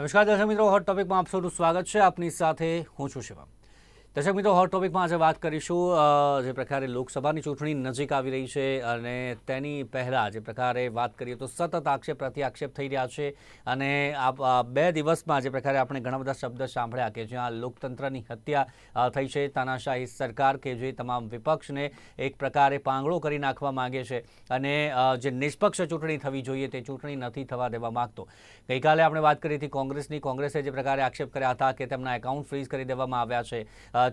નમસ્કાર, દર્શક મિત્રો હોટ ટોપિકમાં આપ સૌનું સ્વાગત છે. આપની સાથે હું છું શિવમ. દર્શક મિત્રો હોટ ટોપિકમાં આજે વાત કરીશું જે પ્રકારે લોકસભાની ચૂંટણી નજીક આવી રહી છે અને તેની પહેલાં જે પ્રકારે વાત કરીએ તો સતત આક્ષેપ પ્રતિ આક્ષેપ થઈ રહ્યા છે અને આ બે દિવસમાં જે પ્રકારે આપણે ઘણા બધા શબ્દ સાંભળ્યા કે જ્યાં લોકતંત્રની હત્યા થઈ છે. તાનાશાહી સરકાર કે જે તમામ વિપક્ષને એક પ્રકારે પાંગળો કરી નાખવા માંગે છે અને જે નિષ્પક્ષ ચૂંટણી થવી જોઈએ તે ચૂંટણી નથી થવા દેવા માંગતો. ગઈકાલે આપણે વાત કરી હતી કોંગ્રેસની. કોંગ્રેસે જે પ્રકારે આક્ષેપ કર્યા હતા કે તેમના એકાઉન્ટ ફ્રીઝ કરી દેવામાં આવ્યા છે.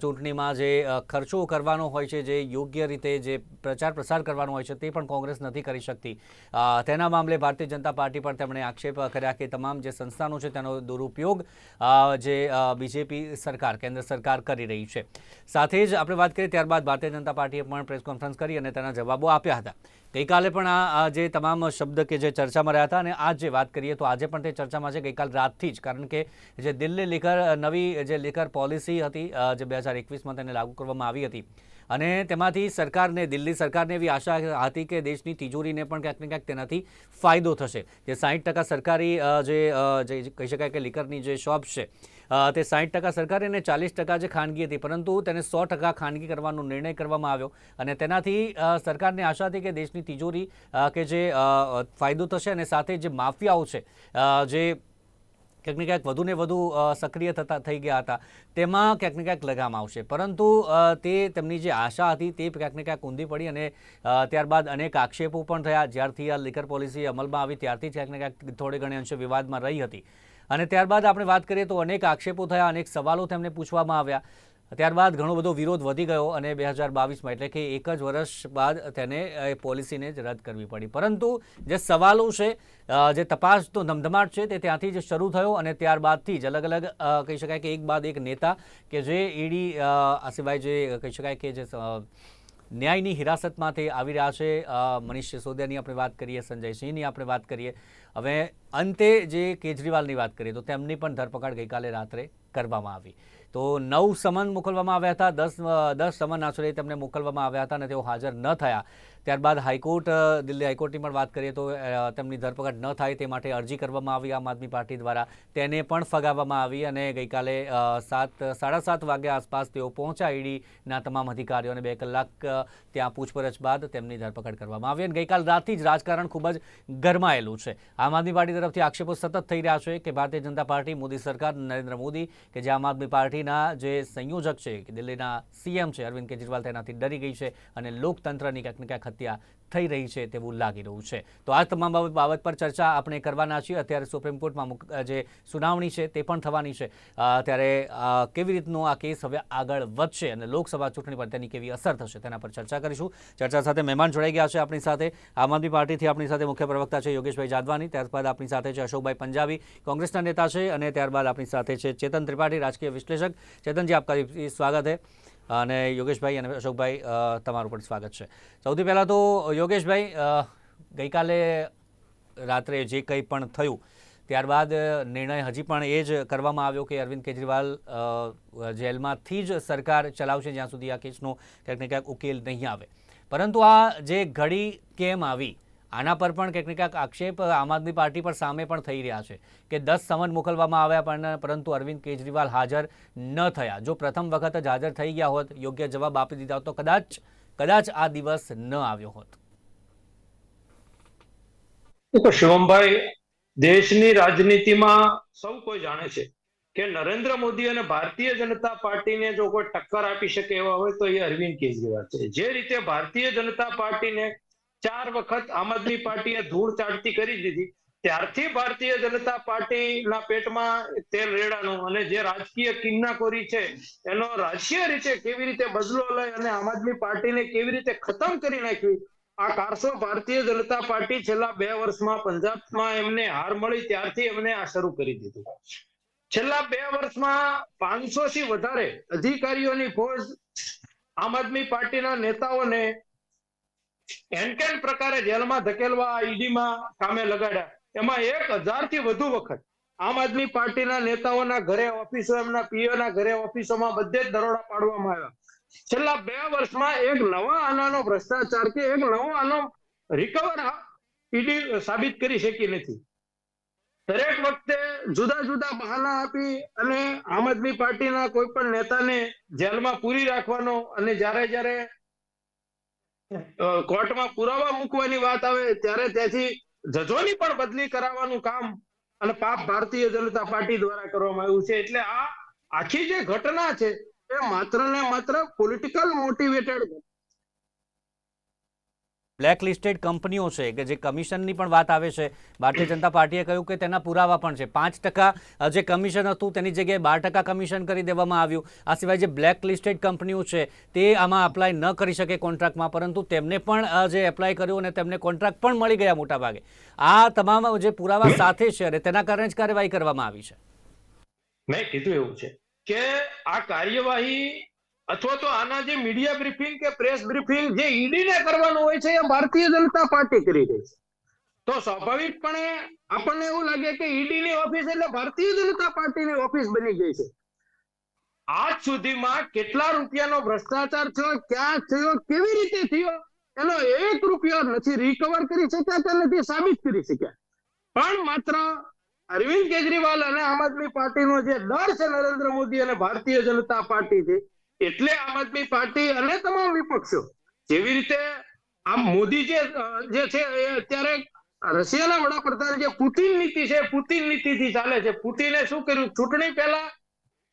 ચૂંટણીમાં જે ખર્ચો કરવાનો હોય છે, જે યોગ્ય રીતે જે પ્રચાર પ્રસાર કરવાનો હોય છે, તે પણ કોંગ્રેસ નથી કરી શકતી. તેના મામલે ભારતીય જનતા પાર્ટી પર તેમણે આક્ષેપ કર્યા કે તમામ જે સંસ્થાનો છે તેનો દુરુપયોગ જે બીજેપી સરકાર, કેન્દ્ર સરકાર કરી રહી છે. સાથે જ આપણે વાત કરીએ ત્યારબાદ ભારતીય જનતા પાર્ટીએ પણ પ્રેસ કોન્ફરન્સ કરી અને તેના જવાબો આપ્યા હતા. ગઈકાલે પણ આ જે તમામ શબ્દ કે જે ચર્ચામાં રહ્યા હતા અને આજ જે વાત કરીએ તો આજે પણ તે ચર્ચામાં છે, ગઈકાલ રાતથી જ. કારણ કે જે દિલ્હી લીકર નવી જે લેખર પોલિસી હતી જે બે હજાર એકવીસમાં તેને લાગુ કરવામાં આવી હતી. અને તેમાંથી સરકારને, દિલ્હી સરકારને એવી આશા હતી કે દેશની તિજોરીને પણ ક્યાંક ને ક્યાંક તેનાથી ફાયદો થશે. જે સાહીઠ સરકારી જે કહી શકાય કે લીકરની જે શોપ છે તે સાહીઠ ટકા સરકારી અને ચાલીસ ટકા જે ખાનગી હતી, પરંતુ તેને સો ટકા ખાનગી કરવાનો નિર્ણય કરવામાં આવ્યો. અને તેનાથી સરકારને આશા હતી કે દેશની તિજોરી કે જે ફાયદો થશે અને સાથે જે માફિયાઓ છે જે ક્યાંક ને ક્યાંક વધુને વધુ સક્રિય થતા, થઈ ગયા હતા, તેમાં ક્યાંક ને ક્યાંક લગામ આવશે. પરંતુ તે તેમની જે આશા હતી તે ક્યાંક ને ક્યાંક ઊંધી પડી અને ત્યારબાદ અનેક આક્ષેપો પણ થયા. જ્યારથી આ લીકર પોલિસી અમલમાં આવી, ત્યારથી ક્યાંક ને ક્યાંક થોડે ઘણે અંશે વિવાદમાં રહી હતી. અને ત્યારબાદ આપણે વાત કરીએ તો અનેક આક્ષેપો થયા, અનેક સવાલો તેમને પૂછવામાં આવ્યા. ત્યારબાદ ઘણો બધો વિરોધ વધી ગયો અને બે હજાર બાવીસમાં એટલે કે એક જ વર્ષ બાદ તેને એ પોલિસીને જ રદ કરવી પડી. પરંતુ જે સવાલો છે જે તપાસ તો ધમધમાટ છે તે ત્યાંથી જ શરૂ થયો અને ત્યારબાદથી જ અલગ અલગ કહી શકાય કે એક બાદ એક નેતા કે જે ઈડી આ સિવાય જે, કહી શકાય કે જે ન્યાયની હિરાસતમાંથી આવી રહ્યા છે મનીષ સિસોદિયાની આપણે વાત કરીએ, સંજય સિંહની આપણે વાત કરીએ. હવે અંતે જે કેજરીવાલની વાત કરીએ તો તેમની પણ ધરપકડ ગઈકાલે રાત્રે કરવામાં આવી. તો નવ સમન મોકલવામાં આવ્યા હતા. દસ દસ સમન આશરે તેમને મોકલવામાં આવ્યા હતા અને તેઓ હાજર ન થયા. ત્યારબાદ હાઈકોર્ટ દિલ્હી હાઈકોર્ટની પણ વાત કરીએ તો તેમની ધરપકડ ન થાય તે માટે અરજી કરવામાં આવી આમ આદમી પાર્ટી દ્વારા. તેને પણ ફગાવવામાં આવી અને ગઈકાલે સાત, સાડા સાત વાગ્યા આસપાસ તેઓ પહોંચ્યા ઈડીના તમામ અધિકારીઓને બે કલાક ત્યાં પૂછપરછ બાદ તેમની ધરપકડ કરવામાં આવી. અને ગઈકાલ રાતથી જ રાજકારણ ખૂબ જ ગરમાયેલું છે. આમ આદમી પાર્ટી તરફથી આક્ષેપો સતત થઈ રહ્યા છે કે ભારતીય જનતા પાર્ટી, મોદી સરકાર, નરેન્દ્ર મોદી કે જે આમ આદમી પાર્ટીના જે સંયોજક છે દિલ્હીના સીએમ છે, અરવિંદ કેજરીવાલ તેનાથી ડરી ગઈ છે અને લોકતંત્રની ક્યાંક ને ક્યાંક હત્યા થઈ રહી છે તેવું લાગી રહ્યું છે. તો આ તમામ બાબત પર ચર્ચા આપણે કરવાના છીએ. અત્યારે સુપ્રીમ કોર્ટમાં જે સુનાવણી છે તે પણ થવાની છે. ત્યારે કેવી રીતનો આ કેસ હવે આગળ વધશે અને લોકસભા ચૂંટણી પર તેની કેવી અસર થશે તેના પર ચર્ચા કરીશું. ચર્ચા સાથે મહેમાન જોડાઈ ગયા છે આપણી સાથે. આમ આદમી પાર્ટીથી આપણી સાથે મુખ્ય પ્રવક્તા છે યોગેશભાઈ જાદવાની. ત્યારબાદ આપણી સાથે છે અશોકભાઈ પંજાબી, કોંગ્રેસના નેતા છે અને ત્યારબાદ આપણી સાથે છે ચેતન ત્રિપાઠી, રાજકીય વિશ્લેષક. ચેતનજી આપકા સ્વાગત છે અને યોગેશભાઈ અને અશોકભાઈ તમારું પણ સ્વાગત છે. સૌથી પહેલાં તો યોગેશભાઈ ગઈકાલે રાત્રે જે કંઈ પણ થયું, ત્યારબાદ નિર્ણય હજી પણ એ જ કરવામાં આવ્યો કે અરવિંદ કેજરીવાલ જેલમાંથી જ સરકાર ચલાવશે જ્યાં સુધી આ કેસનો ક્યાંક ને ક્યાંક ઉકેલ નહીં આવે. પરંતુ આ જે ઘડી કેમ આવી આના પર પણ કંઈક ને આક્ષેપ આમ આદમી પાર્ટી પર સામે પણ થઈ રહ્યા છે કે દસ સમન મોકલવામાં આવ્યા પણ પરંતુ અરવિંદ કેજરીવાલ હાજર ન થયા. જો પ્રથમ વખત જ હાજર થઈ ગયા હોત, યોગ્ય જવાબ આપી દીધા તો કદાચ કદાચ આ દિવસ ન આવ્યો હોત. શિવમભાઈ, દેશની રાજનીતિમાં સૌ કોઈ જાણે છે કે નરેન્દ્ર મોદી અને ભારતીય જનતા પાર્ટીને જો કોઈ ટક્કર આપી શકે એવા હોય તો એ અરવિંદ કેજરીવાલ છે. જે રીતે ભારતીય જનતા પાર્ટીને ચાર વખત આમ આદમી પાર્ટીએ ધૂળ ચાટતી કરી દીધી. ત્યારથી ભારતીય જનતા પાર્ટીના પેટમાં તેલ રેડાનું અને જે રાજકીય કિન્નાકોરી છે, એનો રાજકીય રીતે કેવી રીતે બદલો લઈ અને આમ આદમી પાર્ટીને કેવી રીતે ખતમ કરી નાખ્યું, આ કારસો ભારતીય જનતા પાર્ટી છેલ્લા બે વર્ષમાં પંજાબમાં એમને હાર મળી, ત્યારથી એમને આ શરૂ કરી દીધું. છેલ્લા બે વર્ષમાં પાંચસો થી વધારે અધિકારીઓની ફોજ આમ આદમી પાર્ટીના નેતાઓને એનકેન પ્રકારે જેલમાં ધકેલવા ઈડીમાં કામે લગાડ્યા. એમાં એક હજારથી વધુ વખત આમ આદમી પાર્ટીના નેતાઓના ઘરે ઓફિસો, એમના પીઓના ઘરે ઓફિસોમાં બધે જ દરોડા પાડવામાં આવ્યા. છેલ્લા બે વર્ષમાં એક નવા આનાનો ભ્રષ્ટાચાર કે એક નવો આનો રિકવર ઈડી સાબિત કરી શકી નથી. દરેક વખતે જુદા જુદા બહાના આપી અને આમ આદમી પાર્ટીના કોઈ પણ નેતાને જેલમાં પૂરી રાખવાનો અને જ્યારે જ્યારે કોર્ટમાં પુરાવા મૂકવાની વાત આવે ત્યારે ત્યાંથી જજોની પણ બદલી કરાવવાનું કામ અને પાપ ભારતીય જનતા પાર્ટી દ્વારા કરવામાં આવ્યું છે. એટલે આ આખી જે ઘટના છે, એ માત્ર ને માત્ર પોલિટિકલ મોટિવેટેડ બ્લેક લિસ્ટેડ કંપનીઓ છે કે જે કમિશનની પણ વાત આવે છે. ભારતીય જનતા પાર્ટીએ કહ્યું કે તેના પુરાવા પણ છે. પાંચ ટકા જે કમિશન હતું તેની જગ્યાએ બાર ટકા કમિશન કરી દેવામાં આવ્યું. આ સિવાય જે બ્લેક લિસ્ટેડ કંપનીઓ છે તે આમાં અપ્લાય ન કરી શકે કોન્ટ્રાક્ટમાં, પરંતુ તેમને પણ જે એપ્લાય કર્યું અને તેમને કોન્ટ્રાક્ટ પણ મળી ગયા મોટાભાગે. આ તમામ જે પુરાવા સાથે છે અને તેના કારણે જ કાર્યવાહી કરવામાં આવી છે. મેં કીધું એવું છે કે આ કાર્યવાહી અથવા તો આના જે મીડિયા બ્રીફિંગ કે પ્રેસ બ્રીફિંગ જે ઈડીને કરવાનું હોય છે, એ ભારતીય જનતા પાર્ટી કરી રહી છે. તો સ્વાભાવિકપણે આપણને એવું લાગે કે ઈડીની ઓફિસ એટલે ભારતીય જનતા પાર્ટીની ઓફિસ બની ગઈ છે. આજ સુધીમાં કેટલા રૂપિયાનો ભ્રષ્ટાચાર થયો, ક્યાં થયો, કેવી રીતે થયો, એનો એક રૂપિયો નથી રિકવર કરી શક્યા કે નથી સાબિત કરી શક્યા. પણ માત્ર અરવિંદ કેજરીવાલ અને આમ આદમી પાર્ટીનો જે ડર છે નરેન્દ્ર મોદી અને ભારતીય જનતા પાર્ટી છે એટલે આમ આદમી પાર્ટી અને તમામ વિપક્ષો જેવી રીતે આમ મોદી જે જે છે અત્યારે રશિયાના વડાપ્રધાન જે પુતિન નીતિ છે, પુતિન નીતિથી ચાલે છે. પુતિને શું કર્યું? ચૂંટણી પહેલા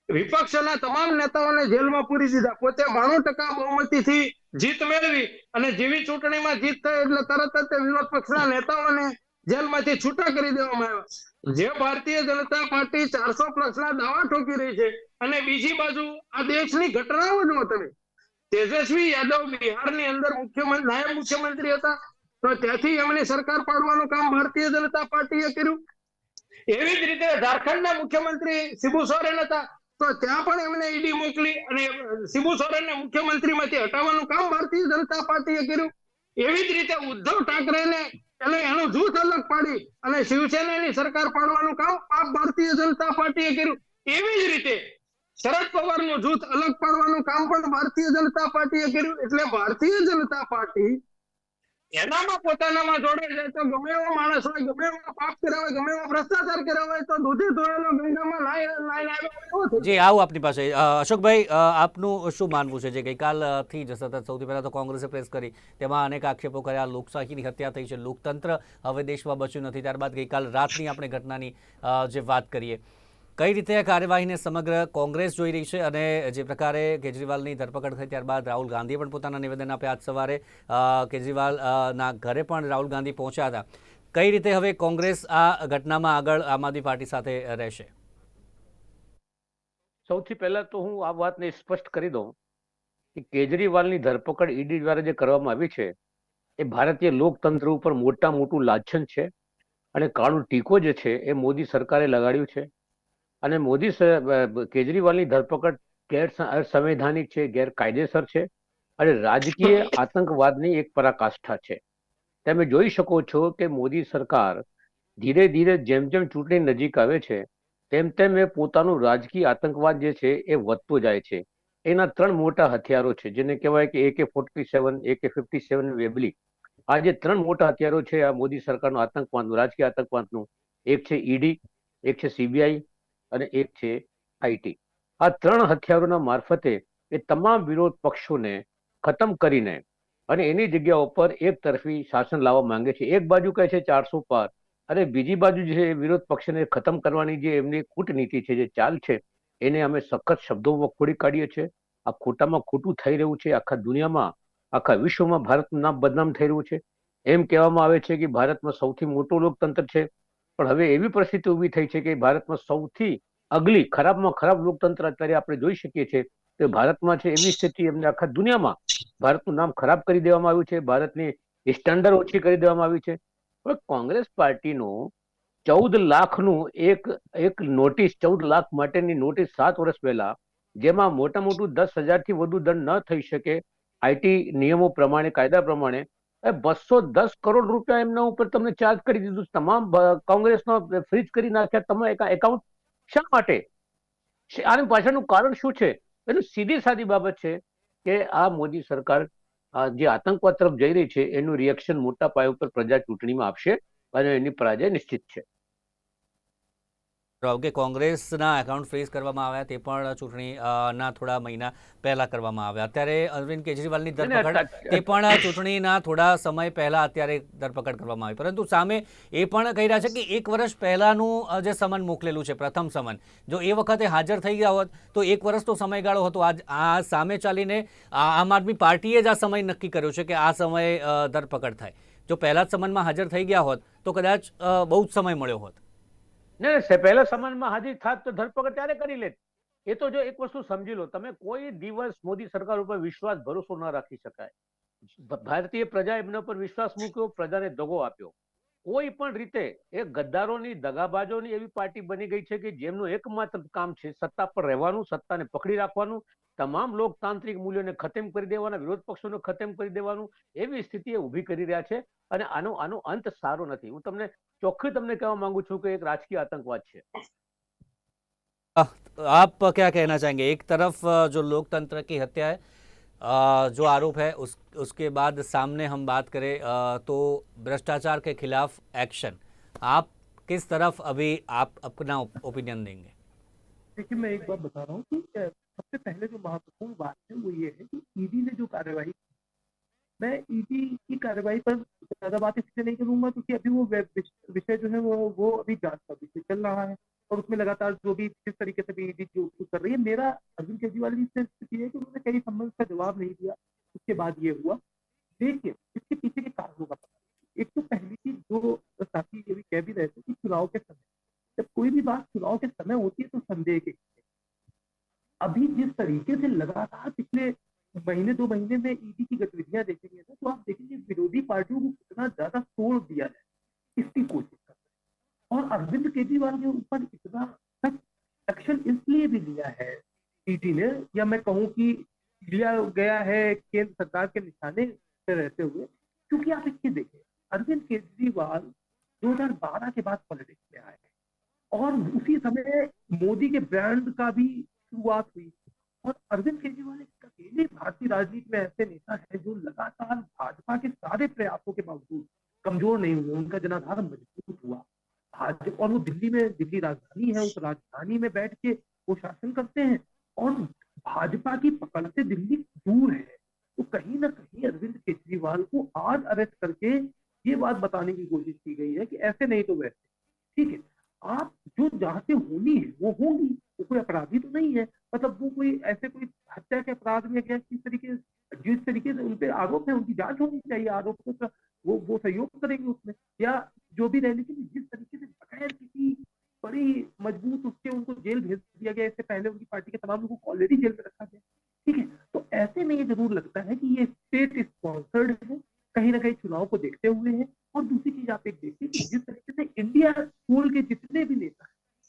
વિપક્ષના તમામ નેતાઓને જેલમાં પૂરી દીધા. પોતે બાણું ટકા બહુમતીથી જીત મેળવી અને જેવી ચૂંટણીમાં જીત થઈ એટલે તરત જ વિરોધ પક્ષના નેતાઓને જેલમાંથી છૂટા કરી દેવામાં આવ્યા. જે ભારતીય જનતા પાર્ટી ચારસો પ્લસ ના દાવા ઠોકી રહી છે અને બીજી બાજુ આ દેશની ઘટનાઓ જુઓ તમે. તેજસ્વી યાદવ બિહારની અંદર મુખ્યમંત્રી, નાયબ મુખ્યમંત્રી હતા. તો ત્યાંથી એમની સરકાર પાડવાનું કામ ભારતીય જનતા પાર્ટીએ કર્યું. એવી જ રીતે ઝારખંડના મુખ્યમંત્રી શિબુ સોરેન હતા. તો ત્યાં પણ એમને ઈડી મોકલી અને શિબુ સોરેનને મુખ્યમંત્રીમાંથી હટાવવાનું કામ ભારતીય જનતા પાર્ટીએ કર્યું. એવી જ રીતે ઉદ્ધવ ઠાકરેને એટલે એનું જૂથ અલગ પાડી અને શિવસેનાની સરકાર પાડવાનું કામ આપ ભારતીય જનતા પાર્ટીએ કર્યું. એવી જ રીતે શરદ પવારનું જૂથ અલગ પાડવાનું કામ પણ ભારતીય જનતા પાર્ટીએ કર્યું. એટલે ભારતીય જનતા પાર્ટી એનામાં પોતાનામાં જોડે છે તો ગમે એવો માણસ હોય, ગમે એવો પાપ કર્યા ગમે એવો ભ્રષ્ટાચાર કર્યા તો દૂધી ધોયેલો ગંગામાં લાઈ લાઈ આવ્યો જી, આવું આપની પાસે. અશોકભાઈ આપનું શું માનવું છે? જે ગઈકાલથી જ સતત સૌથી પહેલાં તો કોંગ્રેસે પ્રેસ કરી, તેમાં અનેક આક્ષેપો કર્યા, લોકશાહીની હત્યા થઈ છે, લોકતંત્ર હવે દેશમાં બચ્યું નથી, ત્યારબાદ ગઈકાલ રાતની આપણે ઘટનાની જે વાત કરીએ. કઈ રીતે કાર્યવાહીને સમગ્ર કોંગ્રેસ જોઈ રહી છે અને જે પ્રકારે કેજરીવાલની ધરપકડ થઈ ત્યારબાદ રાહુલ ગાંધીએ પણ પોતાના નિવેદન આપ્યા આજ સવારે અ, કેજરીવાલ અ, ના ઘરે પણ રાહુલ ગાંધી પહોંચ્યા હતા. કઈ રીતે હવે કોંગ્રેસ આ ઘટનામાં આગળ આમ આદમી પાર્ટી સાથે રહેશે? સૌથી પહેલા તો હું આ વાતને સ્પષ્ટ કરી દઉં કે કેજરીવાલની ધરપકડ ઈડી દ્વારા જે કરવામાં આવી છે એ ભારતીય લોકતંત્ર ઉપર મોટા મોટું લાંછન છે અને કાળું ટીકો જે છે એ મોદી સરકારે લગાડ્યું છે. અને મોદી કેજરીવાલની ધરપકડ ગેર સંવૈધાનિક છે ગેરકાયદેસર છે અને રાજકીય આતંકવાદની એક પરાકાષ્ઠા છે. તમે જોઈ શકો છો કે મોદી સરકાર ધીરે ધીરે જેમ જેમ ચૂંટણી નજીક આવે છે તેમ તેમ એ પોતાનું રાજકીય આતંકવાદ જે છે એ વધતો જાય છે. એના ત્રણ મોટા હથિયારો છે જેને કહેવાય કે એકે ફોર્ટી સેવન એકે ફિફ્ટી સેવન વેબલી. આ જે ત્રણ મોટા હથિયારો છે આ મોદી સરકારનું આતંકવાદનું રાજકીય આતંકવાદનું એક છે ઈડી એક છે સીબીઆઈ અને એક છે આઈટી આ ત્રણ હથિયારોના મારફતે એ તમામ વિરોધ પક્ષોને ખતમ કરીને અને એની જગ્યા ઉપર એક તરફી શાસન લાવવા માંગે છે. એક બાજુ કહે છે ચારસો પાર અને બીજી બાજુ જે વિરોધ પક્ષને ખતમ કરવાની જે એમની કૂટનીતિ છે, જે ચાલ છે, એને અમે સખત શબ્દોમાં ખોડી કાઢીએ છીએ. આ ખોટામાં ખોટું થઈ રહ્યું છે. આખા દુનિયામાં, આખા વિશ્વમાં ભારતનું નામ બદનામ થઈ રહ્યું છે. એમ કહેવામાં આવે છે કે ભારતમાં સૌથી મોટું લોકતંત્ર છે. પણ હવે એવી પરિસ્થિતિ ઊભી થઈ છે કે ભારતમાં સૌથી અગલી ખરાબમાં ખરાબ લોકતંત્ર અત્યારે આપણે જોઈ શકીએ છીએ. કે ભારતમાં છે એવી સ્થિતિ, એમને આખા દુનિયામાં ભારતનું નામ ખરાબ કરી દેવામાં આવ્યું છે, ભારતની સ્ટાન્ડર્ડ ઓછી કરી દેવામાં આવી છે. પણ કોંગ્રેસ પાર્ટીનું ચૌદ લાખનું એક એક નોટિસ, ચૌદ લાખ માટેની નોટિસ સાત વર્ષ પહેલા, જેમાં મોટા મોટું દસ હજારથી વધુ દંડ ન થઈ શકે આઈટી નિયમો પ્રમાણે, કાયદા પ્રમાણે બસો દસ કરોડ રૂપિયા એમના ઉપર તમને ચાર્જ કરી દીધું તમામ કોંગ્રેસનો ફ્રીજ કરી નાખ્યા તમે એકાઉન્ટ શા માટે? આની પાછળનું કારણ શું છે? એનું સીધી સાદી બાબત છે કે આ મોદી સરકાર જે આતંકવાદ તરફ જઈ રહી છે, એનું રિએક્શન મોટા પાયા ઉપર પ્રજા ચૂંટણીમાં આપશે અને એની પરાજય નિશ્ચિત છે. કે કોંગ્રેસના એકાઉન્ટ ફ્રીઝ કરવામાં આવ્યા તે પણ ચૂંટણીના થોડા મહિના પહેલા કરવામાં આવ્યા. અત્યારે અરવિંદ કેજરીવાલની ધરપકડ તે પણ ચૂંટણીના થોડા સમય પહેલા અત્યારે ધરપકડ કરવામાં આવી. પરંતુ સામે એ પણ કહી રહ્યા છે કે એક વર્ષ પહેલાનું જે સમન મોકલેલું છે પ્રથમ સમન જો એ વખતે હાજર થઈ ગયા હોત તો એક વર્ષ તો સમયગાળો હતો. આજ આ સામે ચાલીને આ આમ આદમી પાર્ટીએ જ આ સમય નક્કી કર્યો છે કે આ સમયે ધરપકડ થાય. જો પહેલા જ સમનમાં હાજર થઈ ગયા હોત તો કદાચ બહુ જ સમય મળ્યો હોત. ને પહેલા સમાનમાં હાજર થાત તો ધરપકડ ત્યારે કરી લેત. એ તો જો એક વસ્તુ સમજી લો, તમે કોઈ દિવસ મોદી સરકાર ઉપર વિશ્વાસ ભરોસો ન રાખી શકાય. ભારતીય પ્રજા એમના પર વિશ્વાસ મૂક્યો, પ્રજાને દગો આપ્યો. કોઈ પણ રીતે એ ગદ્દારોની, દગાબાજોની એવી પાર્ટી બની ગઈ છે કે જેમનું એકમાત્ર કામ છે સત્તા પર રહેવાનું, સત્તાને પકડી રાખવાનું તમામ લોકતાંત્રિક મૂલ્યોને ખતમ કરી દેવાના વિરોધ પક્ષોને ખતમ કરી દેવાનું એવી સ્થિતિ એ ઊભી કરી રહ્યા છે અને આનો આનો અંત સારો નથી હું તમને ચોખ્ખી તમને કહેવા માંગુ છું કે એક રાજકીય આતંકવાદ છે आप क्या कहना चाहेंगे एक तरफ अ, जो लोकतंत्र की हत्या है अ, जो आरोप है उस उसके बाद सामने हम बात करें अ, तो भ्रष्टाचार के खिलाफ एक्शन आप किस तरफ अभी आप अपना ओपिनियन देंगे देखिए मैं एक बात बता रहा हूँ कि अ, सबसे पहले जो महत्वपूर्ण बात है वो ये है कि ईडी ने जो कार्रवाई की, मैं ईडी की कार्रवाई पर ज़्यादा बात इसलिए नहीं करूँगा क्योंकि अभी वो विषय जो है वो वो अभी जाँच का विषय चल रहा है और उसमें लगातार जो भी जिस तरीके से भी ईडी जो कुछ कर रही है। मेरा अरविंद केजरीवाल जी से स्थिति है कि उन्होंने कई संबंध का जवाब नहीं दिया। उसके बाद ये हुआ। देखिए इसके पीछे के कारणों का पता एक तो पहली चीज़ जो साथी ये भी कह भी रहे थे कि चुनाव के समय जब कोई भी बात चुनाव के समय होती है तो संदेह के अभी जिस तरीके से लगातार पिछले महीने, दो महीने में ईडी की गतिविधियाँ देखेंगे ना तो आप देखेंगे विरोधी पार्टियों को कितना ज़्यादा तोड़ दिया जाए इसकी कोशिश कर हैं। और अरविंद केजरीवाल के ऊपर इतना सख्त एक्शन इसलिए भी लिया है ईडी ने, या मैं कहूँ कि लिया गया है केंद्र सरकार के निशाने पे रहते हुए, क्योंकि आप इसके देखें अरविंद केजरीवाल 2012 के बाद पॉलिटिक्स में आए और उसी समय मोदी के ब्रांड का भी शुरुआत हुई। और अरविंद केजरीवाल एक अकेले भारतीय राजनीति में ऐसे नेता है जो लगातार भाजपा के सारे प्रयासों के बावजूद कमज़ोर नहीं हुए। उनका जनाधार मज़बूत हुआ। भाजपा और वो दिल्ली में दिल्ली राजधानी है, उस राजधानी में बैठ के वो शासन करते हैं और भाजपा की पकड़ से दिल्ली दूर है। तो कहीं ना कहीं अरविंद केजरीवाल को आज अरेस्ट करके ये बात बताने की कोशिश की गई है कि ऐसे नहीं तो वैसे। ठीक है, आप जो जहाँ से होनी है, वो होंगी। कोई अपराधी तो नहीं है। मतलब वो कोई ऐसे कोई हत्या के अपराध में गया किस तरीके, जिस तरीके से उन पे आरोप है, उनकी जाँच होनी चाहिए, आरोप को वो वो सहयोग करेंगे उसमें। या जो भी रह लेकिन जिस तरीके से बगैर किसी बड़ी मज़बूत उसके उनको जेल भेज दिया गया, इससे पहले उनकी पार्टी के तमाम लोगों को ऑलरेडी जेल में रखा गया। ठीक है? तो ऐसे में ये ज़रूर लगता है कि ये स्टेट स्पॉन्सर्ड है, कहीं ना कहीं चुनाव को देखते हुए है, और दूसरी चीज़ आप एक देखिए कि जिस तरीके से इंडिया स्कूल के जितने भी नेता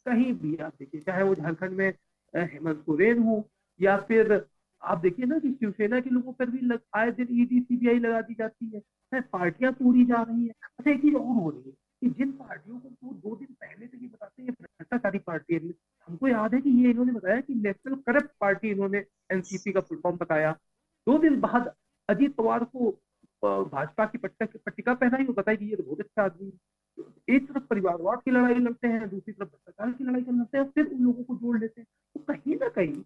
कहीं भी आप देखिए चाहे वो झारखंड में हेमंत सोरेन हो या फिर आप देखिए ना कि शिवसेना के लोगों पर भी लग, आए दिन ईडी सीबीआई लगा दी जाती है। है, पार्टियाँ तोड़ी जा रही है। अच्छा एक चीज़ और हो रही है कि जिन पार्टियों को वो दो दिन पहले से ये बताते हैं भ्रष्टाचारी पार्टी है। हमको याद है कि ये इन्होंने बताया कि नेशनल करप्ट पार्टी इन्होंने एनसीपी का फुल फॉर्म बताया। दो दिन बाद अजीत पवार को भाजपा की पट्टा पट्टिका पहनाई और बताई कि ये तो बहुत अच्छा आदमी है। एक तरफ़ परिवारवाद की लड़ाई लड़ते हैं, दूसरी तरफ़ भ्रष्टाचार की लड़ाई लड़ते हैं, फिर उन लोगों को जोड़ लेते हैं। तो कहीं ना कहीं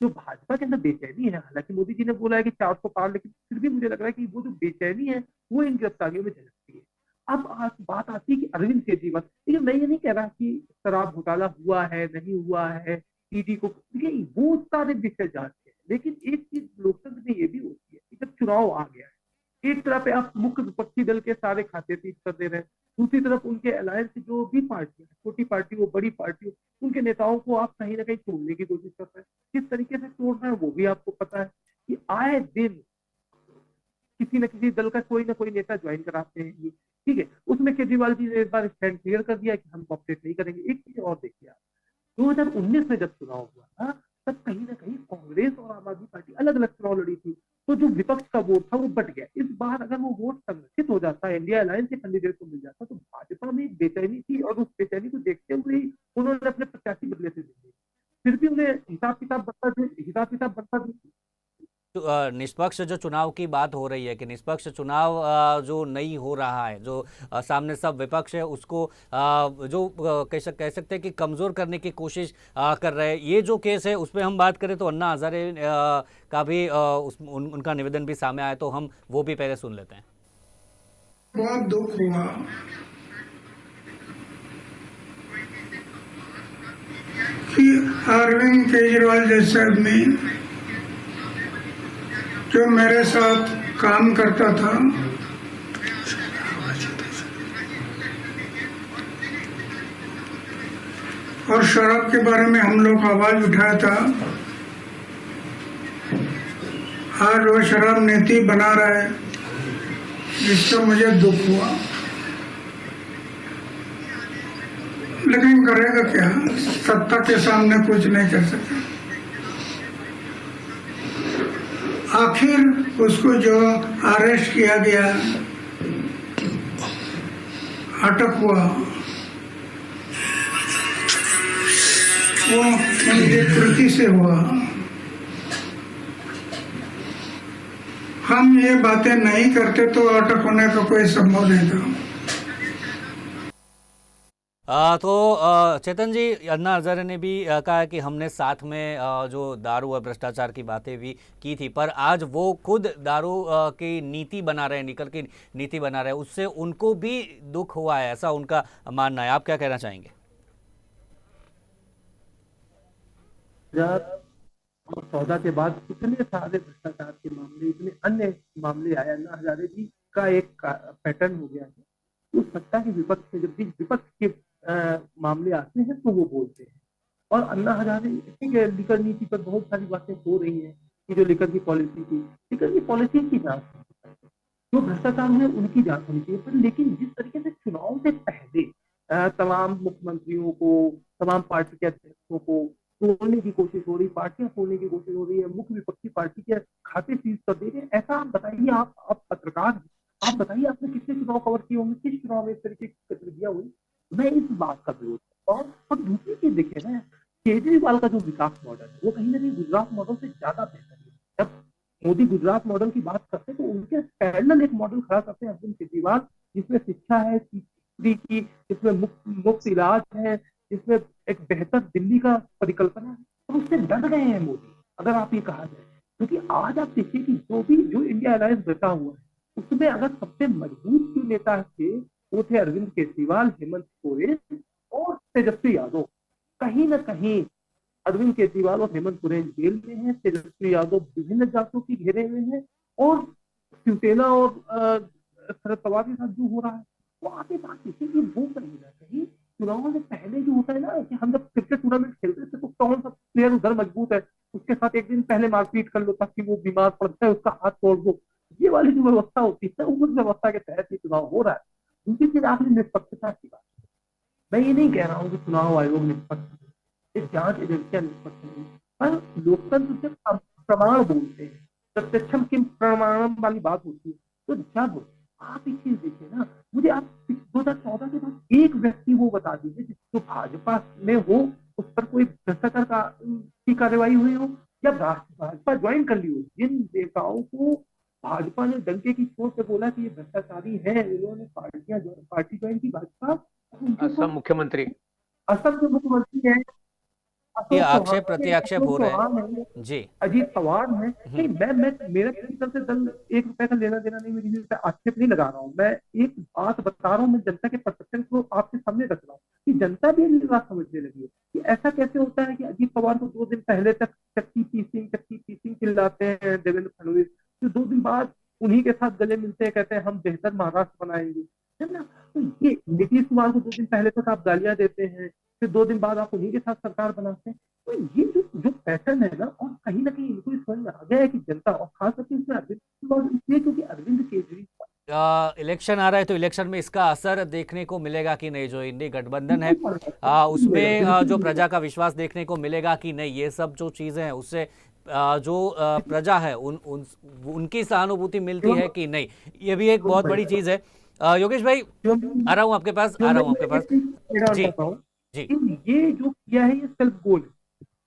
जो भाजपा के अंदर बेचैनी है, हालाँकि मोदी जी ने बोला है कि चार सौ पार, लेकिन फिर भी मुझे लग रहा है कि वो जो बेचैनी है, वो इन गिरफ्तारियों में झलकती है। अब आज बात आती है कि अरविंद केजरीवाल, लेकिन मैं ये नहीं कह रहा कि शराब घोटाला हुआ है, नहीं हुआ है, ईडी को देखिए वो सारे विषय जाँच है। लेकिन एक चीज़ लोकतंत्र में ये भी होती है कि जब चुनाव आ गया एक तरफ़ आप मुख्य विपक्षी दल के सारे खाते तीज कर दे रहे हैं, दूसरी तरफ़ उनके अलायंस जो भी पार्टी छोटी पार्टी हो, बड़ी पार्टी हो, उनके नेताओं को आप कहीं ना कहीं तोड़ने की कोशिश कर रहे हैं। किस तरीके से तोड़ रहे हैं वो भी आपको पता है कि आए दिन किसी न किसी दल का कोई ना कोई नेता ज्वाइन कराते हैं ये। ठीक है, उसमें केजरीवाल जी ने इस बार स्टैंड क्लियर कर दिया कि हम कॉपरेट नहीं करेंगे। एक चीज़ और देखिए आप 2019 में जब चुनाव हुआ था तब कहीं ना कहीं कांग्रेस और आम आदमी पार्टी अलग अलग चुनाव लड़ी थी। तो जो विपक्ष का वोट था वो बट गया। इस बार अगर वो वोट संगठित हो जाता है इंडिया अलायंस के कैंडिडेट को मिल जाता तो भाजपा में बेचैनी थी और उस बेचैनी को देखते हुए उन्होंने अपने प्रत्याशी बदले दिए फिर भी उन्हें हिसाब किताब बनता हिसाब किताब बनता निष्पक्ष जो चुनाव की बात हो रही है कि निष्पक्ष चुनाव जो नहीं हो रहा है जो सामने सब विपक्ष है उसको जो कह कह सकते हैं कि कमज़ोर करने की कोशिश कर रहे हैं। ये जो केस है उस पर हम बात करें तो अन्ना हज़ारे का भी उस, उन, उनका निवेदन भी सामने आया तो हम वो भी पहले सुन लेते हैं। बहुत दुख हुआ। अरविंद केजरीवाल जैसे आदमी जो मेरे साथ काम करता था। और शराब के बारे में हम लोग आवाज़ उठाया था। आज वो शराब नीति बना रहा है, जिससे मुझे दुख हुआ। लेकिन करेगा क्या? सत्ता के सामने कुछ नहीं कर सकता। आखिर उसको जो अरेस्ट किया गया, अटक हुआ। वो उनकी कृति से हुआ। हम ये बातें नहीं करते तो अटक होने का कोई संभव नहीं था। अ, तो अ, चेतन जी अन्ना हजारे ने भी कहा कि हमने साथ में अ, जो दारू और भ्रष्टाचार की बातें भी की थी पर आज वो खुद दारू अ, की नीति बना रहे हैं निकल की नीति बना रहे हैं उससे उनको भी दुख हुआ है ऐसा उनका मानना है। आप क्या कहना चाहेंगे? चौदह के बाद इतने सारे भ्रष्टाचार के मामले इतने अन्य मामले आए अन्ना हजारे जी का एक पैटर्न हो गया है। उस सत्ता के विपक्ष में जब विपक्ष के मामले आते हैं तो वो बोलते हैं। और अन्ना हजारे ठीक है लिकर नीति पर बहुत सारी बातें हो रही हैं, कि जो लिकर की पॉलिसी थी। लिकर की पॉलिसी की जाँच जो भ्रष्टाचार है, उनकी जाँच होनी चाहिए। पर लेकिन जिस तरीके से चुनाव से पहले तमाम मुख्यमंत्रियों को, तमाम पार्टी के अध्यक्षों को तोड़ने की कोशिश हो रही, पार्टियाँ तोड़ने की कोशिश हो रही है, मुख्य विपक्षी पार्टी के खाते सीज कर दे रहे ऐसा आप बताइए, आप आप पत्रकार आप बताइए, आपने कितने चुनाव कवर किए होंगे, किस चुनाव में इस तरीके की गतिविधियाँ हुई? मैं इस बात का विरोध करता हूँ। और दूसरी चीज़ देखिए ना, केजरीवाल का जो विकास मॉडल है, वो कहीं ना कहीं गुजरात मॉडल से ज़्यादा बेहतर है। जब मोदी गुजरात मॉडल की बात करते हैं तो उनके पैरेलल एक मॉडल खड़ा करते हैं अरविंद केजरीवाल, जिसमें शिक्षा है फ्री की, जिसमें मुफ़्त इलाज है, जिसमें एक बेहतर दिल्ली का परिकल्पना है, और उससे डर गए हैं मोदी, अगर आप ये कहा जाए। क्योंकि आज आप देखिए कि जो भी, जो इंडिया अलायंस बचा हुआ है, उसमें अगर सबसे मज़बूत जो नेता थे वो थे अरविंद केजरीवाल, हेमंत सोरेन और तेजस्वी यादव। कहीं ना कहीं अरविंद केजरीवाल और हेमंत सोरेन जेल में हैं, तेजस्वी यादव विभिन्न जातों की घेरे हुए हैं और शिवसेना और शरद पवार के साथ जो हो रहा है वो ये बात देखिए कि वो कहीं ना कहीं चुनाव से पहले जो होता है ना कि हम जब क्रिकेट टूर्नामेंट खेलते थे तो कौन सा प्लेयर उधर मज़बूत है? उसके साथ एक दिन पहले मारपीट कर लो ताकि वो बीमार पड़ जाए, उसका हाथ तोड़ दो। ये वाली जो व्यवस्था होती है, उस व्यवस्था के तहत ये चुनाव हो रहा है। दूसरी चीज़ आपने निष्पक्षता की बात मैं ये नहीं कह रहा हूँ कि चुनाव आयोग निष्पक्ष ये जाँच एजेंसियाँ निष्पक्ष नहीं पर लोकतंत्र से हम प्रमाण बोलते हैं। प्रत्यक्षम किम प्रमाणम वाली बात होती है। तो जब आप एक चीज़ देखिए ना, मुझे आप दो हज़ार चौदह के बाद एक व्यक्ति वो बता दीजिए जो भाजपा में हो, उस पर कोई भ्रष्टाचार का की कार्रवाई हुई हो, या भाजपा ज्वाइन कर ली हो, जिन नेताओं को भाजपा ने डंके की चोट से बोला कि ये भ्रष्टाचारी है इन्होंने पार्टियाँ पार्टी ज्वाइन की भाजपा असम मुख्यमंत्री। असम के मुख्यमंत्री हैं। ये प्रत्याक्षेप हो रहे हैं। हैं, जी। अजीत पवार है। नहीं मैं मैं मेरा किसी तरह से दल एक रुपए का लेना देना नहीं मेरी आक्षेप नहीं लगा रहा हूँ। मैं एक बात बता रहा हूँ मैं जनता के परसेप्शन को आपके सामने रख रहा हूँ कि जनता भी ये बात समझने लगी है कि ऐसा कैसे होता है कि अजीत पवार को दो दिन पहले तक चक्की पीसिंग चक्की पीसिंग चिल्लाते हैं देवेंद्र फडणवीस फिर दो दिन बाद उन्हीं के साथ गले मिलते हैं कहते हैं हम बेहतर महाराष्ट्र बनाएँगे। है ना? तो ये नीतीश कुमार को दो दिन पहले तक आप गालियाँ देते हैं फिर दो दिन बाद आप उन्हीं के साथ सरकार बनाते हैं। तो ये जो जो पैटर्न है ना और कहीं ना कहीं इनको समझ में आ गया है कि जनता और खास करके इसमें अरविंद केजरीवाल इसलिए क्योंकि अरविंद केजरीवाल इलेक्शन आ रहा है तो इलेक्शन में इसका असर देखने को मिलेगा कि नहीं जो इंडी गठबंधन है आ, उसमें आ, जो प्रजा का विश्वास देखने को मिलेगा कि नहीं ये सब जो चीज़ें हैं उससे जो प्रजा है उन, उन उनकी सहानुभूति मिलती है कि नहीं? ये भी एक बहुत बड़ी चीज़ है। योगेश भाई आ रहा हूँ आपके पास आ रहा हूँ आपके पास। जी, जी। ये जो किया है ये सेल्फ गोल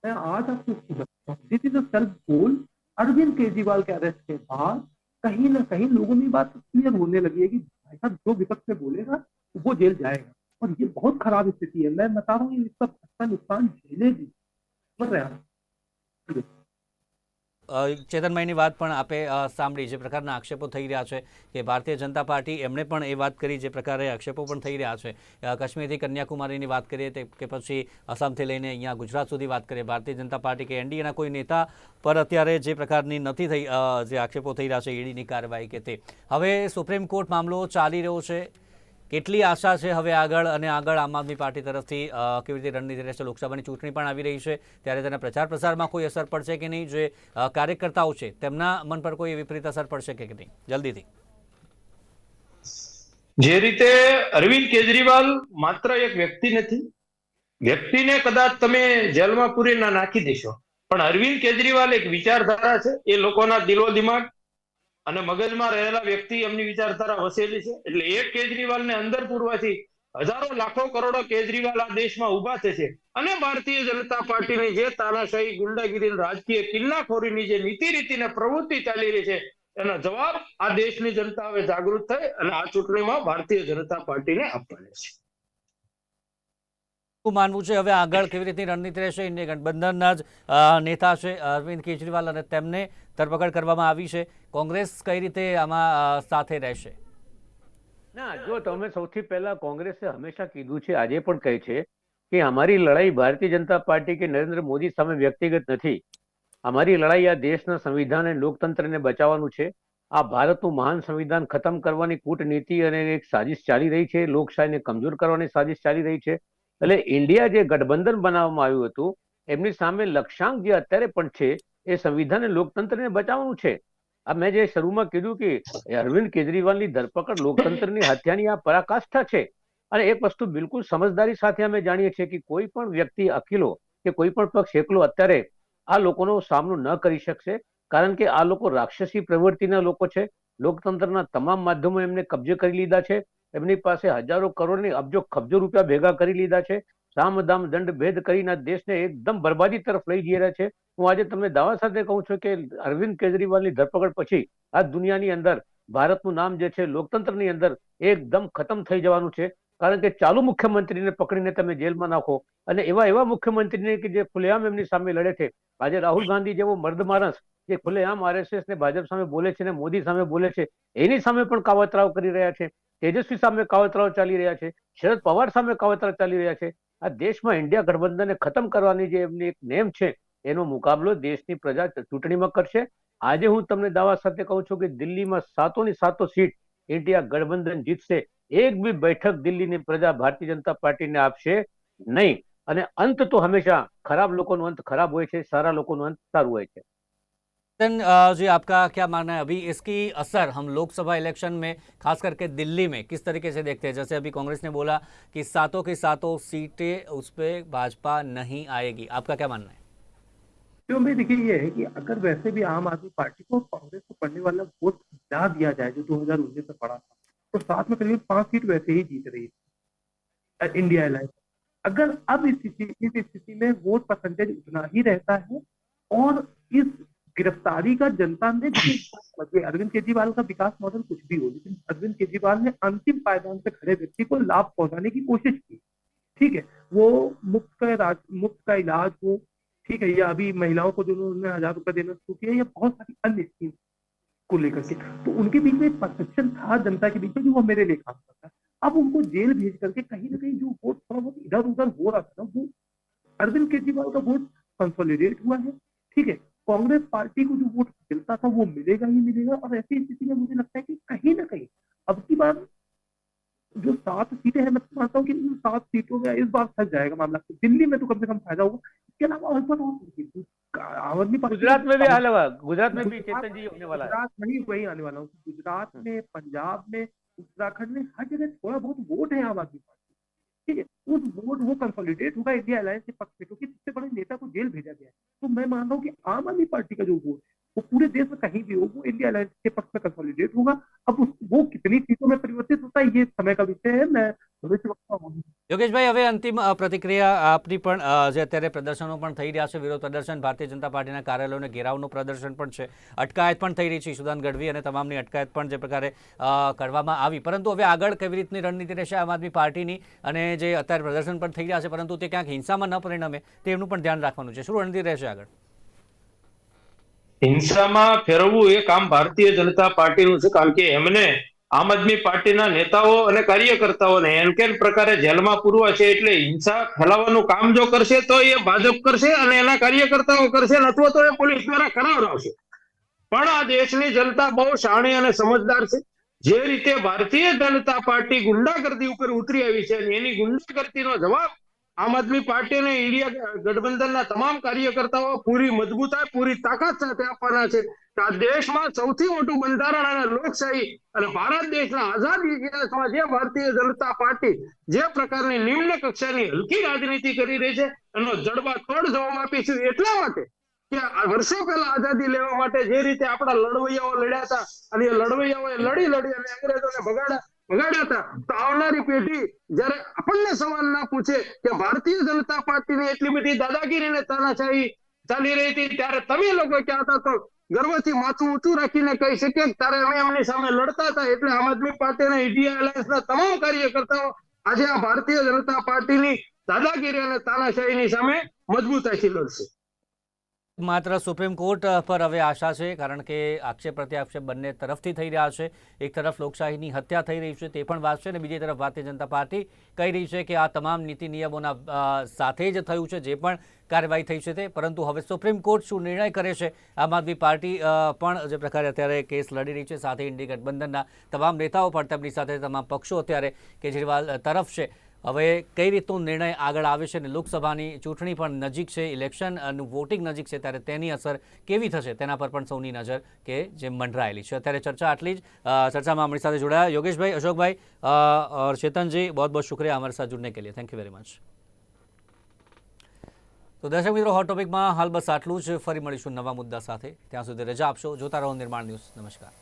मैं आज आपको this is a self goal Arvind Kejriwal के अरेस्ट के बाद कहीं ना कहीं लोगों में बात क्लियर होने लगी है कि भाई साहब जो विपक्ष में बोलेगा वो जेल जाएगा। और ये बहुत खराब स्थिति है। मैं बता रहा हूँ इसका अच्छा नुकसान झेलेगी। समझ रहे ચેતનભાઈની વાત પણ આપે સાંભળી, જે પ્રકારના આક્ષેપો થઈ રહ્યા છે કે ભારતીય જનતા પાર્ટી, એમણે પણ એ વાત કરી, જે પ્રકારે આક્ષેપો પણ થઈ રહ્યા છે. કાશ્મીરથી કન્યાકુમારીની વાત કરીએ કે પછી આસામથી લઈને અહીંયા ગુજરાત સુધી વાત કરીએ. ભારતીય જનતા પાર્ટી કે એનડીએના કોઈ નેતા પર અત્યારે જે પ્રકારની નથી થઈ જે આક્ષેપો થઈ રહ્યા છે, ઈડીની કાર્યવાહી કે તે. હવે સુપ્રીમ કોર્ટ મામલો ચાલી રહ્યો છે. કેટલી આશા છે હવે આગળ અને આગળ આમ આદમી પાર્ટી તરફથી કેવી રીતે રણનીતિ રહેશે લોકસભાની ચૂંટણી પણ આવી રહી છે, ત્યારે તેના પ્રચાર પ્રસારમાં કોઈ અસર પડશે કે નહીં, જે કાર્યકર્તાઓ છે, તેમના મન પર કોઈ વિપરીત અસર પડશે કે નહીં? જલ્દીથી. જે રીતે અરવિંદ કેજરીવાલ માત્ર એક વ્યક્તિ નથી, વ્યક્તિને કદાચ તમે જેલમાં પૂરી ના નાખી દેશો, પણ અરવિંદ કેજરીવાલ એક વિચારધારા છે, એ લોકોના દિલો દિમાગ અને મગજમાં રહેલા વ્યક્તિ એમની વિચારધારા વસેલી છે. એટલે એક કેજરીવાલને અંદર પૂરવાથી હજારો, લાખો, કરોડો કેજરીવાલ આ દેશમાં ઊભા થશે. અને ભારતીય જનતા પાર્ટીની જે તાનાશાહી ગુંડાગીરી રાજકીય કિલ્લાખોરીની જે નીતિ રીતિને પ્રવૃત્તિ ચાલી રહી છે, એનો જવાબ આ દેશની જનતા હવે જાગૃત થઈ અને આ ચૂંટણીમાં ભારતીય જનતા પાર્ટીને આપવાની છે. માનવું છે? હવે આગળ કેવી રીતની રણનીતિ રહેશે? ઇન્ડિયા ગઠબંધનના જ નેતા છે, અરવિંદ કેજરીવાલ અને તેમને ધરપકડ કરવામાં આવી છે. કોંગ્રેસ કઈ રીતે આમાં સાથે રહેશે? ના, જો તમે સૌથી પહેલા કોંગ્રેસે હંમેશા કીધું છે, આજે પણ કહે છે કે અમારી લડાઈ ભારતીય જનતા પાર્ટી કે નરેન્દ્ર મોદી સામે વ્યક્તિગત નથી. અમારી લડાઈ આ દેશના સંવિધાન અને લોકતંત્રને બચાવવાનું છે. આ ભારતનું મહાન સંવિધાન ખતમ કરવાની કૂટનીતિ અને એક સાજિશ ચાલી રહી છે. લોકશાહીને કમજોર કરવાની સાજિશ ચાલી રહી છે. એટલે ઇન્ડિયા જે ગઠબંધન બનાવવામાં આવ્યું હતું, એમની સામે લક્ષ્યાંક જે અત્યારે પણ છે, એ સંવિધાન લોકતંત્રને બચાવવાનું છે. આ મેં જે શરૂમાં કીધું કે અરવિંદ કેજરીવાલની ધરપકડ લોકતંત્રની હત્યાની આ પરાકાષ્ઠા છે. અને એક વસ્તુ બિલકુલ સમજદારી સાથે અમે જાણીએ છીએ કે કોઈ પણ વ્યક્તિ અકીલો કે કોઈ પણ પક્ષ એકલો અત્યારે આ લોકોનો સામનો ન કરી શકશે, કારણ કે આ લોકો રાક્ષસી પ્રવૃત્તિના લોકો છે. લોકતંત્રના તમામ માધ્યમો એમને કબજે કરી લીધા છે. એમની પાસે હજારો કરોડની અબજો ખબજો રૂપિયા ભેગા કરી લીધા છે. સામધામ દંડ ભેદ કરીને દેશને એકદમ બરબાદી તરફ લઈ જઈ રહ્યા છે. હું આજે તમને દાવા સાથે કહું છું કે અરવિંદ કેજરીવાલની ધરપકડ પછી આ દુનિયાની અંદર, ભારતનું નામ જે છે લોકતંત્રની અંદર એકદમ ખતમ થઈ જવાનું છે. કારણ કે ચાલુ મુખ્યમંત્રીને પકડીને તમે જેલમાં નાખો અને એવા એવા મુખ્યમંત્રીને કે જે ખુલ્લેઆમ એમની સામે લડે છે. આજે રાહુલ ગાંધી જેવો મર્દ માણસ જે ખુલ્લેઆમ આરએસએસ ને ભાજપ સામે બોલે છે ને મોદી સામે બોલે છે, એની સામે પણ કાવતરાવ કરી રહ્યા છે. તેજસ્વી સામે કાવતરાઓ ચાલી રહ્યા છે, શરદ પવાર સામે કાવતરા ચાલી રહ્યા છે. આ દેશમાં ઇન્ડિયા ગઠબંધનને ખતમ કરવાની જે એમની એક નેમ છે, એનો મુકાબલો દેશની પ્રજા ચૂંટણીમાં કરશે. આજે હું તમને દાવા સાથે કહું છું કે દિલ્હીમાં સાતોની સાતો સીટ ઇન્ડિયા ગઠબંધન જીતશે. એક બી બેઠક દિલ્હીની પ્રજા ભારતીય જનતા પાર્ટીને આપશે નહીં. અને અંત તો હંમેશા ખરાબ લોકોનો અંત ખરાબ હોય છે, સારા લોકોનો અંત સારું હોય છે. जी, आपका क्या मानना है? अभी इसकी असर हम लोकसभा इलेक्शन में, खास करके दिल्ली में, किस तरीके से देखते हैं? जैसे अभी कांग्रेस ने बोला कि सातों की सातों सीटें उस पर भाजपा नहीं आएगी। आपका क्या मानना है? क्यों भाई? देखिए, ये है कि अगर वैसे भी आम आदमी पार्टी को कांग्रेस को पड़ने वाला वोट ना दिया जाए, जो 2019 में पड़ा था तो साथ में करीब पाँच सीट वैसे ही जीत रही थी इंडिया अलायंस अगर अब इस स्थिति में वोट परसेंटेज उतना ही रहता है और इस गिरफ्तारी का जनता ने अरविंद केजरीवाल का विकास मॉडल कुछ भी हो, लेकिन अरविंद केजरीवाल ने अंतिम पायदान से खड़े व्यक्ति को लाभ पहुँचाने की कोशिश की। ठीक है, वो मुफ़्त का राज, मुफ़्त का इलाज हो, ठीक है, या अभी महिलाओं को जो उन्होंने हज़ार रुपए देना शुरू किया, या बहुत सारी अन्य स्कीम को लेकर के तो उनके बीच में परसेप्शन था जनता के बीच में जो वो मेरे लिए काम करता अब उनको जेल भेज करके कहीं ना कहीं जो वोट थोड़ा बहुत इधर उधर हो रहा था। ना वो, अरविंद केजरीवाल का वोट कंसोलिडेट हुआ है, ठीक है। कांग्रेस पार्टी को जो वोट मिलता था वो मिलेगा ही मिलेगा और ऐसी स्थिति में मुझे लगता है कि कहीं ना कहीं अब की बार जो सात सीटें हैं मैं तो मानता हूँ कि इन सात सीटों में इस बार फंस जाएगा मामला। दिल्ली में तो कम से कम फ़ायदा होगा। इसके अलावा और पर और आम आदमी पार्टी गुजरात में भी हाल हुआ गुजरात में भी चेतन जी होने वाला है। गुजरात वही वही आने वाला हूँ गुजरात में पंजाब में उत्तराखंड में हर जगह थोड़ा बहुत वोट है आम आदमी पार्टी ठीक है उस वोट वो कंसोलिडेट होगा इंडिया अलायंस के पक्ष में क्योंकि सबसे बड़े नेता को जेल भेजा गया है। तो मैं मान रहा हूँ कि आम आदमी पार्टी का जो वोट वो पूरे देश में कहीं भी हो वो इंडिया अलायंस के पक्ष में कंसोलिडेट होगा। अब उस, वो कितनी सीटों में परिवर्तित होता है ये समय का विषय है। मैं भविष्य वक्ता हूँ। યોગેશભાઈ, હવે અંતિમ પ્રતિક્રિયા આપની પણ જે અત્યારે પ્રદર્શનો પણ થઈ રહ્યા છે, વિરોધ પ્રદર્શન, ભારતીય જનતા પાર્ટીના કાર્યાલયોને ઘેરાવનું પ્રદર્શન પણ છે. અટકાયત પણ થઈ રહી છે સુદાન ગઢવી અને તમામની અટકાયત પણ જે પ્રકારે કરવામાં આવી. પરંતુ હવે આગળ કેવી રીતની રણનીતિ રહેશે આમ આદમી પાર્ટીની અને જે અત્યારે પ્રદર્શન પણ થઈ રહ્યા છે, પરંતુ તે ક્યાંક હિંસામાં ન પરિણમે તેમનું પણ ધ્યાન રાખવાનું છે. શું રણનીતિ રહેશે આગળ? હિંસામાં ફેરવવું એ કામ ભારતીય જનતા પાર્ટીનું છે, કારણ કે એમને આમ આદમી પાર્ટીના નેતાઓ અને કાર્યકર્તાઓને એમ કેમ પ્રકારે જેલમાં પૂરવા છે એટલે હિંસા ફેલાવવાનું કામ જો કરશે તો એ ભાજપ કરશે અને એના કાર્યકર્તાઓ કરશે અથવા તો એ પોલીસ દ્વારા કરાવડાવશે પણ આ દેશની જનતા બહુ શાણી અને સમજદાર છે. જે રીતે ભારતીય જનતા પાર્ટી ગુંડાગર્દી ઉપર ઉતરી આવી છે અને એની ગુંડાગર્દીનો જવાબ આમ આદમી પાર્ટી અને ઇન્ડિયા ગઠબંધનના તમામ કાર્યકર્તાઓ પૂરી મજબૂતાઈ પૂરી તાકાત સાથે આપવાના છે. આ દેશમાં સૌથી મોટું બંધારણ અને લોકશાહી અને ભારત દેશના આઝાદ ઇતિહાસમાં જે ભારતીય જનતા પાર્ટી જે પ્રકારની નિમ્ન કક્ષાની હલકી રાજનીતિ કરી રહી છે, એનો જડબા તોડ જવાબ આપીશું એટલા માટે કે વર્ષો પહેલા આઝાદી લેવા માટે જે રીતે આપણા લડવૈયાઓ લડ્યા હતા અને એ લડવૈયાઓ લડી લડી અને અંગ્રેજોને ભગાડ્યા ભગાડ્યા હતા. તો આવનારી પેઢી જયારે આપણને સવાલ ના પૂછે કે ભારતીય જનતા પાર્ટીની એટલી બધી દાદાગીરી ને તાનાશાહી ચાલી રહી હતી, ત્યારે તમે લોકો ક્યાં હતા? તો ગર્વથી માથું ઊંચું રાખીને કહી શકીએ ત્યારે અમે એમની સામે લડતા હતા, એટલે આમ આદમી પાર્ટી અને ઇન્ડિયા એલાયન્સના તમામ કાર્યકર્તાઓ આજે આ ભારતીય જનતા પાર્ટીની દાદાગીરી અને તાનાશાહીની સામે મજબૂતાઈથી લડશે. માત્ર સુપ્રીમ કોર્ટ પર હવે આશા છે, કારણ કે આક્ષેપ પ્રત્યાક્ષેપ બંને તરફથી થઈ રહ્યા છે. એક તરફ લોકશાહીની હત્યા થઈ રહી છે, તે પણ વાત છે, અને બીજી તરફ ભારતીય જનતા પાર્ટી કહી રહી છે કે આ તમામ નીતિ નિયમોના સાથે જ થયું છે, જે પણ કાર્યવાહી થઈ છે તે. પરંતુ હવે સુપ્રીમ કોર્ટ શું નિર્ણય કરે છે? આમ આદમી પાર્ટી પણ જે પ્રકારે અત્યારે કેસ લડી રહી છે, સાથે ઇન્ડી ગઠબંધનના તમામ નેતાઓ પણ તેમની સાથે તમામ પક્ષો અત્યારે કેજરીવાલ તરફ છે. હવે કઈ રીતનું નિર્ણય આગળ આવે છે અને લોકસભાની ચૂંટણી પણ નજીક છે, ઇલેક્શનનું વોટિંગ નજીક છે, ત્યારે તેની અસર કેવી થશે? તેના પર પણ સૌની નજર કે જે મંડરાયેલી છે. અત્યારે ચર્ચા આટલી જ ચર્ચામાં અમારી સાથે જોડાયા યોગેશભાઈ, અશોકભાઈ ચેતનજી બહુ બહુ શુક્રિયા અમારી સાથે જુડને કે લીએ થેન્ક યુ વેરી મચ તો દર્શક મિત્રો હોટ ટોપિકમાં હાલ બસ આટલું જ. ફરી મળીશું નવા મુદ્દા સાથે. ત્યાં સુધી રજા આપશો. જોતા રહો નિર્માણ ન્યૂઝ. નમસ્કાર.